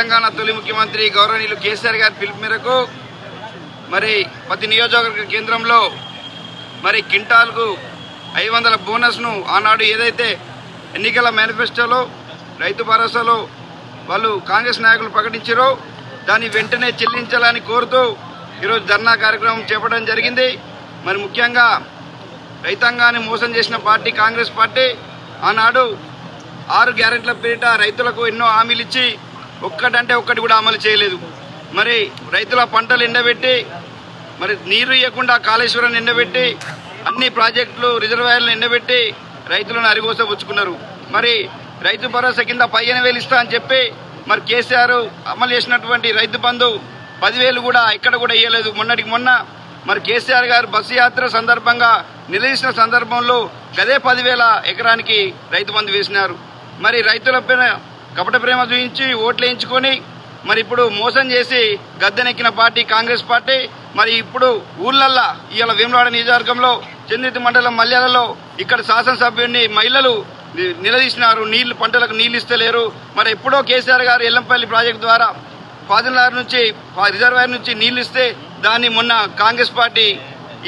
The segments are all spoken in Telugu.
తెలంగాణ తొలి ముఖ్యమంత్రి గౌరవనీయులు కేసీఆర్ గారి పిలుపు మేరకు మరి ప్రతి నియోజకవర్గ కేంద్రంలో మరి కింటాల్కు ఐదు వందల బోనస్ను ఆనాడు ఏదైతే ఎన్నికల మేనిఫెస్టోలో రైతు భరోసాలో వాళ్ళు కాంగ్రెస్ నాయకులు ప్రకటించారో దాన్ని వెంటనే చెల్లించాలని కోరుతూ ఈరోజు ధర్నా కార్యక్రమం చేపట్టడం జరిగింది. మరి ముఖ్యంగా రైతాంగాన్ని మోసం చేసిన పార్టీ కాంగ్రెస్ పార్టీ ఆనాడు ఆరు గ్యారెంట్ల పేరిట రైతులకు ఎన్నో హామీలు ఇచ్చి ఒక్కటంటే ఒక్కటి కూడా అమలు చేయలేదు. మరి రైతుల పంటలు ఎండబెట్టి మరి నీరు ఇవ్వకుండా కాళేశ్వరం ఎండబెట్టి అన్ని ప్రాజెక్టులు రిజర్వాయర్లు ఎండబెట్టి రైతులను అరిగోసపుచ్చుకున్నారు మరి రైతు భరోసా కింద పదిహేను వేలు ఇస్తా అని చెప్పి మరి కేసీఆర్ అమలు చేసినటువంటి రైతు బంధు పదివేలు కూడా ఇక్కడ కూడా ఇవ్వలేదు మొన్నటికి మొన్న మరి కేసీఆర్ గారు బస్సు యాత్ర సందర్భంగా నిలదీసిన సందర్భంలో గదే పదివేల ఎకరానికి రైతు బంధు వేసినారు. మరి రైతుల పైన కపట ప్రేమ చూపించి ఓట్లు వేయించుకొని మరి ఇప్పుడు మోసం చేసి గద్దెనెక్కిన పార్టీ కాంగ్రెస్ పార్టీ మరి ఇప్పుడు ఊళ్ళల్లా ఇవాళ వేములవాడ నియోజకవర్గంలో చంద్రితి మండలం మల్యాలలో ఇక్కడ శాసనసభ్యుడిని మహిళలు నిలదీసినారు. నీళ్ళు పంటలకు నీళ్ళు ఇస్తలేరు మరి ఎప్పుడో కేసీఆర్ గారు ఎల్లంపల్లి ప్రాజెక్టు ద్వారా ఫాజిల్నగర్ నుంచి రిజర్వాయర్ నుంచి నీళ్ళు ఇస్తే దాన్ని మొన్న కాంగ్రెస్ పార్టీ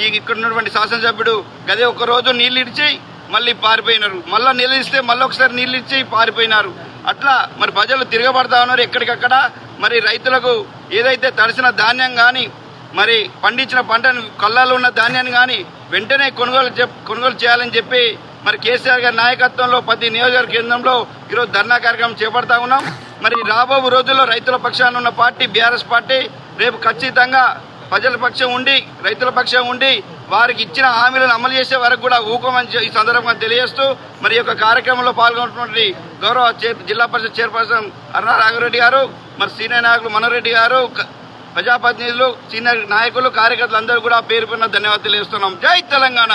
ఈ ఇక్కడ ఉన్నటువంటి శాసనసభ్యుడు గదే ఒక రోజు నీళ్ళు ఇచ్చి మళ్ళీ పారిపోయినారు. మళ్ళీ నిలదీస్తే మళ్ళీ ఒకసారి నీళ్ళు ఇచ్చి పారిపోయినారు. అట్లా మరి ప్రజలు తిరగబడతా ఉన్నారు ఎక్కడికక్కడ. మరి రైతులకు ఏదైతే తడిసిన ధాన్యం కానీ మరి పండించిన పంటను కళ్ళలో ఉన్న ధాన్యాన్ని కానీ వెంటనే కొనుగోలు కొనుగోలు చేయాలని చెప్పి మరి కేసీఆర్ గారి నాయకత్వంలో ప్రతి నియోజకవర్గ కేంద్రంలో ఈరోజు ధర్నా కార్యక్రమం చేపడతా ఉన్నాం. మరి రాబో రోజుల్లో రైతుల పక్షాన ఉన్న పార్టీ బీఆర్ఎస్ పార్టీ రేపు ఖచ్చితంగా ప్రజల పక్షం ఉండి రైతుల పక్షం ఉండి వారికి ఇచ్చిన హామీలను అమలు చేసే వరకు కూడా ఊకమని ఈ సందర్భంగా తెలియజేస్తూ మరి యొక్క కార్యక్రమంలో పాల్గొన్నటువంటి గౌరవ జిల్లా పరిషత్ చైర్పర్సన్ అరుణా రాఘరెడ్డి గారు మరి సీనియర్ నాయకులు మనోరెడ్డి గారు ప్రజాప్రతినిధులు సీనియర్ నాయకులు కార్యకర్తలు అందరూ కూడా పేరు ధన్యవాదాలు తెలియజేస్తున్నాం. జై తెలంగాణ!